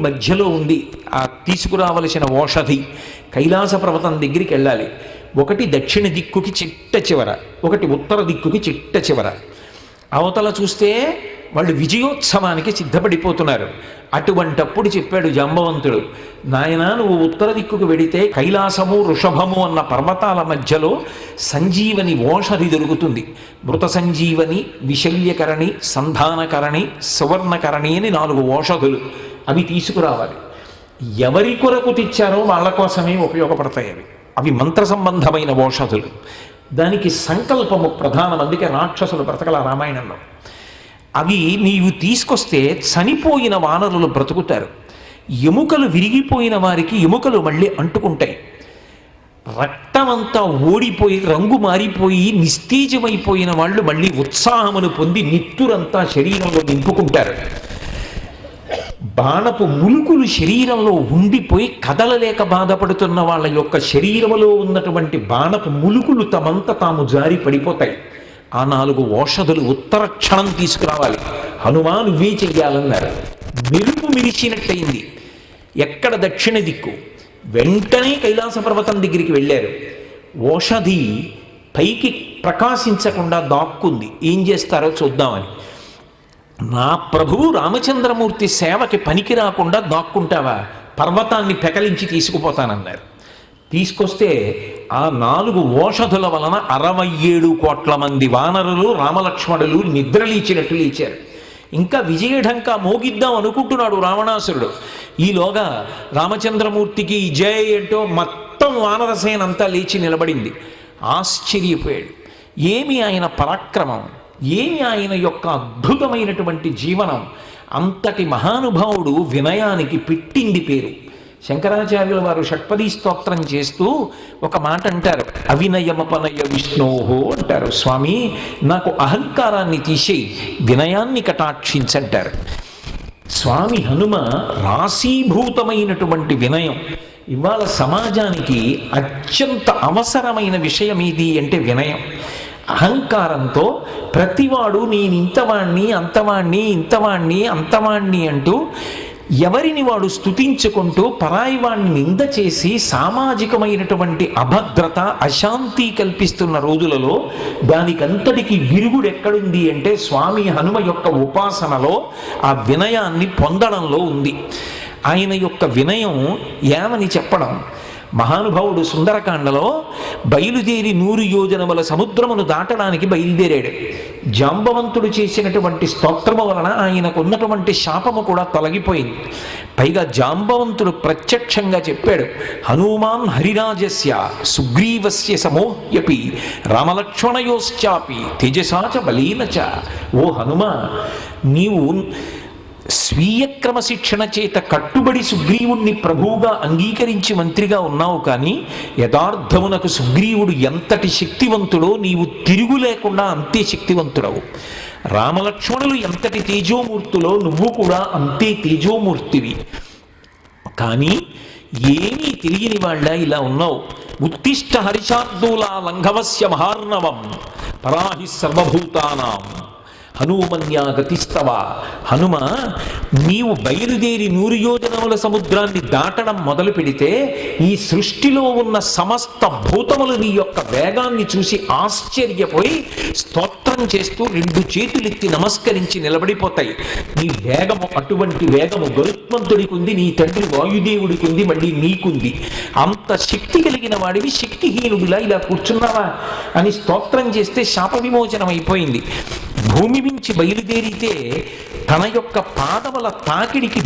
మధ్యలో ఉంది. ఆ తీసుకురావలసిన ఓషధి కైలాస పర్వతం దగ్గరికి వెళ్ళాలి. ఒకటి దక్షిణ దిక్కుకి చిట్ట చివర ఒకటి ఉత్తర దిక్కుకి చిట్ట చివర. అవతల చూస్తే వాళ్ళు విజయోత్సవానికి సిద్ధపడిపోతున్నారు. అటువంటప్పుడు చెప్పాడు జాంబవంతుడు నాయన నువ్వు ఉత్తర దిక్కుకు వెడితే కైలాసము వృషభము అన్న పర్వతాల మధ్యలో సంజీవని ఓషధి దొరుకుతుంది. మృత సంజీవని విశల్యకరణి సంధానకరణి సువర్ణకరణి అని నాలుగు ఓషధులు. అవి తీసుకురావాలి. ఎవరి కొరకు తెచ్చారో వాళ్ళ కోసమే ఉపయోగపడతాయి అవి. అవి మంత్ర సంబంధమైన ఓషధులు దానికి సంకల్పము ప్రధానం. అందుకే రాక్షసులు బ్రతకల రామాయణంలో. అవి నీవు తీసుకొస్తే చనిపోయిన వానరులు బ్రతుకుతారు. ఎముకలు విరిగిపోయిన వారికి ఎముకలు మళ్ళీ అంటుకుంటాయి. రక్తమంతా ఓడిపోయి రంగు మారిపోయి నిస్తేజమైపోయిన వాళ్ళు మళ్ళీ ఉత్సాహమును పొంది నిత్తురంతా శరీరంలో నింపుకుంటారు. బాణపు ములుకులు శరీరంలో ఉండిపోయి కదలలేక బాధపడుతున్న వాళ్ళ యొక్క శరీరంలో ఉన్నటువంటి బాణపు ములుకులు తమంత తాము జారి పడిపోతాయి. ఆ నాలుగు ఓషధులు ఉత్తర క్షణం తీసుకురావాలి. హనుమాను వే చెయ్యాలన్నారు. మెరుపు మిరిచినట్టయింది ఎక్కడ దక్షిణ దిక్కు? వెంటనే కైలాస పర్వతం దగ్గరికి వెళ్ళారు. ఓషధి పైకి ప్రకాశించకుండా దాక్కుంది. ఏం చేస్తారో చూద్దామని. నా ప్రభువు రామచంద్రమూర్తి సేవకి పనికి రాకుండా దాక్కుంటావా? పర్వతాన్ని పెకలించి తీసుకుపోతానన్నారు. తీసుకొస్తే ఆ నాలుగు ఓషధుల వలన అరవై ఏడు కోట్ల మంది వానరులు రామలక్ష్మణులు నిద్రలీచినట్టు లేచారు. ఇంకా విజయఢంకా మోగిద్దాం అనుకుంటున్నాడు రావణాసురుడు. ఈలోగా రామచంద్రమూర్తికి జయ ఏంటో మొత్తం వానరసేనంతా లేచి నిలబడింది. ఆశ్చర్యపోయాడు. ఏమి ఆయన పరాక్రమం? ఏమి ఆయన యొక్క అద్భుతమైనటువంటి జీవనం? అంతటి మహానుభావుడు వినయానికి పెట్టింది పేరు. శంకరాచార్యుల వారు షట్పదీ స్తోత్రం చేస్తూ ఒక మాట అంటారు. అవినయమపనయ విష్ణోహో అంటారు. స్వామి నాకు అహంకారాన్ని తీసేయి వినయాన్ని కటాక్షించంటారు. స్వామి హనుమ రాశీభూతమైనటువంటి వినయం. ఇవాళ సమాజానికి అత్యంత అవసరమైన విషయం ఏది అంటే వినయం. అహంకారంతో ప్రతివాడు నేను ఇంతవాణ్ణి అంతవాణ్ణి ఇంతవాణ్ణి అంతవాణ్ణి అంటూ ఎవరిని వాడు స్తుతించుకుంటూ పరాయి వాణ్ణి నింద చేసి సామాజికమైనటువంటి అభద్రత అశాంతి కల్పిస్తున్న రోజులలో దానికంతటికి విరుగుడు ఎక్కడుంది అంటే స్వామి హనుమ యొక్క ఉపాసనలో ఆ వినయాన్ని పొందడంలో ఉంది. ఆయన యొక్క వినయం ఏమని చెప్పడం? మహానుభావుడు సుందరకాండలో బయలుదేరి నూరు యోజనముల సముద్రమును దాటడానికి బయలుదేరాడు. జాంబవంతుడు చేసినటువంటి స్తోత్రము వలన ఆయనకు ఉన్నటువంటి శాపము కూడా తొలగిపోయింది. పైగా జాంబవంతుడు ప్రత్యక్షంగా చెప్పాడు హనుమాన్ హరిరాజస్య సుగ్రీవస్య సమోహ్యపి రామలక్ష్మణయోశ్చాపి తేజసాచ బలీనచ ఓ హనుమ నీవు స్వీయ క్రమశిక్షణ చేత కట్టుబడి సుగ్రీవుణ్ణి ప్రభువుగా అంగీకరించి మంత్రిగా ఉన్నావు కానీ యథార్థమునకు సుగ్రీవుడు ఎంతటి శక్తివంతుడో నీవు తిరుగు లేకుండా అంతే శక్తివంతుడవు. రామలక్ష్మణులు ఎంతటి తేజోమూర్తులో నువ్వు కూడా అంతే తేజోమూర్తివి. కానీ ఏమీ తెలియని వాళ్ళ ఇలా ఉన్నావు. ఉత్తిష్ట హరిశార్దూల లంఘవస్య మహార్ణవం పరాహి సర్వభూతానాం. హనుమన్యా గతిస్తవ హనుమ నీవు బయలుదేరి నూరు యోజనముల సముద్రాన్ని దాటడం మొదలు పెడితే ఈ సృష్టిలో ఉన్న సమస్త భూతములు నీ యొక్క వేగాన్ని చూసి ఆశ్చర్యపోయి స్తోత్రం చేస్తూ రెండు చేతులెత్తి నమస్కరించి నిలబడిపోతాయి. నీ వేగము అటువంటి వేగము గరుత్మంతుడికి ఉంది నీ తండ్రి వాయుదేవుడికి ఉంది మళ్ళీ నీకుంది. అంత శక్తి కలిగిన వాడివి శక్తిహీనుడిలా ఇలా కూర్చున్నావా? అని స్తోత్రం చేస్తే శాప విమోచనం అయిపోయింది భూమి మించి బయలుదేరితే తన యొక్క పాదముల తాకిడికి